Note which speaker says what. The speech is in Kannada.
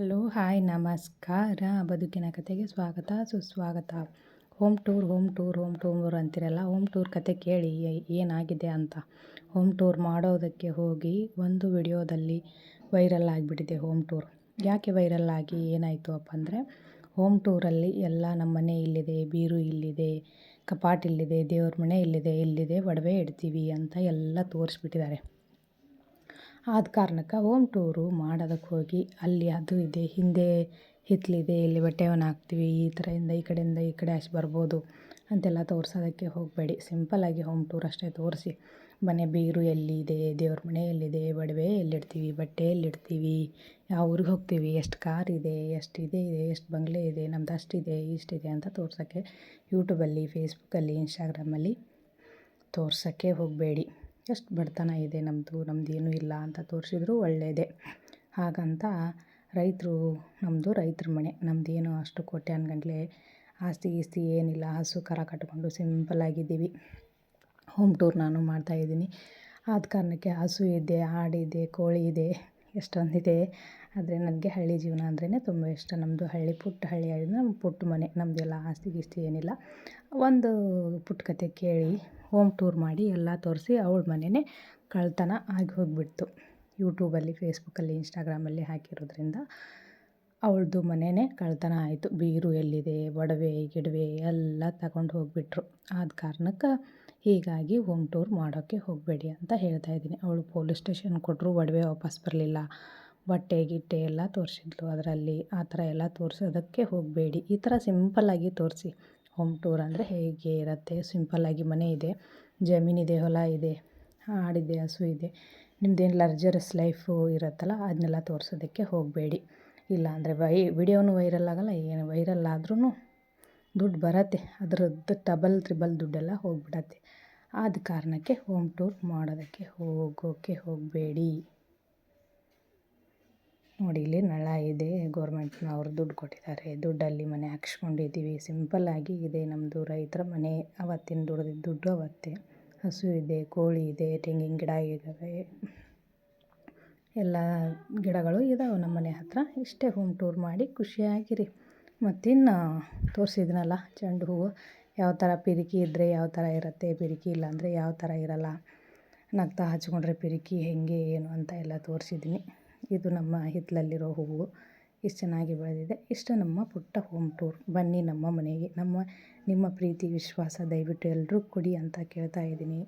Speaker 1: ಹಲೋ, ಹಾಯ್, ನಮಸ್ಕಾರ. ಬದುಕಿನ ಕತೆಗೆ ಸ್ವಾಗತ, ಸುಸ್ವಾಗತ. Home tour home tour home tour ಅಂತಿರಲ್ಲ, home tour ಕತೆ ಕೇಳಿ ಏನಾಗಿದೆ ಅಂತ. ಹೋಮ್ ಟೂರ್ ಮಾಡೋದಕ್ಕೆ ಹೋಗಿ ಒಂದು ವಿಡಿಯೋದಲ್ಲಿ ವೈರಲ್ ಆಗಿಬಿಟ್ಟಿದೆ ಹೋಮ್ ಟೂರ್. ಯಾಕೆ ವೈರಲ್ ಆಗಿ ಏನಾಯಿತು ಅಪ್ಪ ಅಂದರೆ, ಹೋಮ್ ಟೂರಲ್ಲಿ ಎಲ್ಲ ನಮ್ಮ ಮನೆ ಇಲ್ಲಿದೆ, ಬೀರು ಇಲ್ಲಿದೆ, ಕಪಾಟ್ ಇಲ್ಲಿದೆ, ದೇವ್ರ ಮನೆ ಇಲ್ಲಿದೆ ಇಲ್ಲಿದೆ, ಒಡವೆ ಇಡ್ತೀವಿ ಅಂತ ಎಲ್ಲ ತೋರಿಸ್ಬಿಟ್ಟಿದ್ದಾರೆ. ಆದ ಕಾರಣಕ್ಕೆ ಹೋಮ್ ಟೂರು ಮಾಡೋದಕ್ಕೆ ಹೋಗಿ ಅಲ್ಲಿ ಅದು ಇದೆ, ಹಿಂದೆ ಹಿತ್ತಲಿದೆ ಇಲ್ಲಿ ಬಟ್ಟೆವನ್ನು ಹಾಕ್ತೀವಿ, ಈ ಥರದಿಂದ ಈ ಕಡೆಯಿಂದ ಈ ಕಡೆ ಅಷ್ಟು ಬರ್ಬೋದು ಅಂತೆಲ್ಲ ತೋರ್ಸೋದಕ್ಕೆ ಹೋಗಬೇಡಿ. ಸಿಂಪಲ್ಲಾಗಿ ಹೋಮ್ ಟೂರ್ ಅಷ್ಟೇ ತೋರಿಸಿ. ಮನೆ ಬೀರು ಎಲ್ಲಿದೆ, ದೇವ್ರ ಮನೆ ಎಲ್ಲಿದೆ ಒಡವೆ ಎಲ್ಲಿಡ್ತೀವಿ, ಬಟ್ಟೆ ಎಲ್ಲಿಡ್ತೀವಿ, ಯಾವ ಊರಿಗೆ ಹೋಗ್ತೀವಿ, ಎಷ್ಟು ಕಾರ್ ಇದೆ, ಎಷ್ಟು ಇದೆ ಇದೆ ಎಷ್ಟು ಬಂಗಲೆ ಇದೆ, ನಮ್ದು ಅಷ್ಟಿದೆ ಇಷ್ಟಿದೆ ಅಂತ ತೋರ್ಸೋಕ್ಕೆ ಯೂಟ್ಯೂಬಲ್ಲಿ ಫೇಸ್ಬುಕ್ಕಲ್ಲಿ ಇನ್ಸ್ಟಾಗ್ರಾಮಲ್ಲಿ ತೋರ್ಸೋಕ್ಕೆ ಹೋಗಬೇಡಿ. ಎಷ್ಟು ಬಡತನ ಇದೆ ನಮ್ಮದು ನಮ್ದು ಏನೂ ಇಲ್ಲ ಅಂತ ತೋರಿಸಿದ್ರು ಒಳ್ಳೆಯದೇ ಹಾಗಂತ ರೈತರು ನಮ್ಮದು ರೈತರ ಮನೆ. ನಮ್ಮದೇನು ಅಷ್ಟು ಕೋಟ್ಯಾನುಗಟ್ಲೆ ಆಸ್ತಿ ಗೀಸ್ತಿ ಏನಿಲ್ಲ, ಹಸು, ಕರ ಕಟ್ಕೊಂಡು ಸಿಂಪಲ್ಲಾಗಿದ್ದೀವಿ ಹೋಮ್ ಟೂರ್ ನಾನು ಮಾಡ್ತಾಯಿದ್ದೀನಿ ಆದ ಕಾರಣಕ್ಕೆ ಹಸು ಇದೆ ಆಡಿದೆ ಕೋಳಿ ಇದೆ. ಎಷ್ಟೊಂದಿದೆ. ಆದರೆ ನನಗೆ ಹಳ್ಳಿ ಜೀವನ ಅಂದ್ರೇ ತುಂಬ ಇಷ್ಟ. ನಮ್ಮದು ಹಳ್ಳಿ ಪುಟ್ಟ ಹಳ್ಳಿ ಆಗಿದ್ದು ನಮ್ಮ ಪುಟ್ಟ ಮನೆ. ನಮ್ಮದೆಲ್ಲ ಆಸ್ತಿ ಗೀಸ್ತಿ ಏನಿಲ್ಲ. ಒಂದು ಪುಟ್ಟ ಕತೆ ಕೇಳಿ ಹೋಮ್ ಟೂರ್ ಮಾಡಿ ಎಲ್ಲ ತೋರಿಸಿ ಅವ್ಳ ಮನೆಯೇ ಕಳ್ತನ ಆಗಿ ಹೋಗಿಬಿಡ್ತು. ಯೂಟ್ಯೂಬಲ್ಲಿ ಫೇಸ್ಬುಕ್ಕಲ್ಲಿ ಇನ್ಸ್ಟಾಗ್ರಾಮಲ್ಲಿ ಹಾಕಿರೋದ್ರಿಂದ ಅವಳದು ಮನೆಯೇ ಕಳ್ತನ ಆಯಿತು. ಬೀರು ಎಲ್ಲಿದೆ, ಒಡವೆ, ಗಿಡವೆ ಎಲ್ಲ ತಗೊಂಡು ಹೋಗಿಬಿಟ್ರು. ಆದ ಕಾರಣಕ್ಕೆ ಹೀಗಾಗಿ ಹೋಮ್ ಟೂರ್ ಮಾಡೋಕ್ಕೆ ಹೋಗಬೇಡಿ ಅಂತ ಹೇಳ್ತಾ ಇದ್ದೀನಿ. ಅವಳು ಪೊಲೀಸ್ ಸ್ಟೇಷನ್ ಕೊಟ್ಟರು ಒಡವೆ ವಾಪಸ್ ಬರಲಿಲ್ಲ. ಬಟ್ಟೆ, ಗಿಟ್ಟೆ ಎಲ್ಲ ತೋರಿಸಿದ್ಲು. ಅದರಲ್ಲಿ ಆ ಥರ ಎಲ್ಲ ತೋರಿಸೋದಕ್ಕೆ ಹೋಗಬೇಡಿ. ಈ ಥರ ಸಿಂಪಲ್ಲಾಗಿ ತೋರಿಸಿ. ಹೋಮ್ ಟೂರ್ ಅಂದರೆ ಹೇಗೆ ಇರುತ್ತೆ? ಸಿಂಪಲ್ಲಾಗಿ ಮನೆ ಇದೆ ಜಮೀನಿದೆ ಹೊಲ ಇದೆ ಆಡಿದೆ ಹಸು ಇದೆ. ನಿಮ್ಮದೇನು ಲರ್ಜರಸ್ ಲೈಫು ಇರುತ್ತಲ್ಲ, ಅದನ್ನೆಲ್ಲ ತೋರಿಸೋದಕ್ಕೆ ಹೋಗಬೇಡಿ. ಇಲ್ಲ ಅಂದರೆ ವೈ, ವಿಡಿಯೋನು ವೈರಲ್ ಆಗಲ್ಲ, ಏನು ವೈರಲ್ ಆದ್ರೂ ದುಡ್ಡು ಬರತ್ತೆ. ಅದರದ್ದು ಡಬಲ್, ತ್ರಿಬಲ್ ದುಡ್ಡೆಲ್ಲ ಹೋಗ್ಬಿಡತ್ತೆ. ಆದ ಕಾರಣಕ್ಕೆ ಹೋಮ್ ಟೂರ್ ಮಾಡೋದಕ್ಕೆ ಹೋಗೋಕ್ಕೆ ಹೋಗಬೇಡಿ. ನೋಡಿ, ಇಲ್ಲಿ ನಳ ಇದೆ. ಗೌರ್ಮೆಂಟ್ನವ್ರು ದುಡ್ಡು ಕೊಟ್ಟಿದ್ದಾರೆ. ದುಡ್ಡಲ್ಲಿ ಮನೆ ಹಾಕ್ಸ್ಕೊಂಡಿದ್ದೀವಿ. ಸಿಂಪಲ್ಲಾಗಿ ಇದೆ ನಮ್ಮದು ರೈತರ ಮನೆ. ಅವತ್ತಿನ ದುಡ್ದಿದ್ದು ದುಡ್ಡು ಅವತ್ತೇ. ಹಸು ಇದೆ, ಕೋಳಿ ಇದೆ, ತೆಂಗಿನ ಗಿಡ ಇದ್ದಾವೆ. ಎಲ್ಲ ಗಿಡಗಳು ಇದಾವೆ ನಮ್ಮ ಮನೆ ಹತ್ರ. ಇಷ್ಟೇ ಹೋಮ್ ಟೂರ್ ಮಾಡಿ ಖುಷಿಯಾಗಿರಿ. ಮತ್ತಿನ್ನು ತೋರಿಸಿದ್ನಲ್ಲ ಚೆಂಡು ಹೂವು. ಯಾವ ಥರ ಪಿರಿಕಿ ಇದ್ದರೆ ಯಾವ ಥರ ಇರುತ್ತೆ, ಪಿರಿಕಿ ಇಲ್ಲಾಂದರೆ ಯಾವ ಥರ ಇರಲ್ಲ. ನಗ್ತಾ ಹಚ್ಕೊಂಡ್ರೆ ಪಿರಿಕಿ ಹೇಗೆ, ಏನು ಅಂತ ಎಲ್ಲ ತೋರಿಸಿದ್ದೀನಿ. ಇದು ನಮ್ಮ ಹಿತ್ತಲಲ್ಲಿರೋ ಹೂವು. ಇಷ್ಟು ಚೆನ್ನಾಗಿ ಬೆಳೆದಿದೆ. ಇಷ್ಟು ನಮ್ಮ ಪುಟ್ಟ ಹೋಮ್ ಟೂರ್ ಬನ್ನಿ ನಮ್ಮ ಮನೆಗೆ. ನಮ್ಮ, ನಿಮ್ಮ ಪ್ರೀತಿ, ವಿಶ್ವಾಸ ದಯವಿಟ್ಟು ಎಲ್ಲರೂ ಕೊಡಿ ಅಂತ ಕೇಳ್ತಾ ಇದ್ದೀನಿ.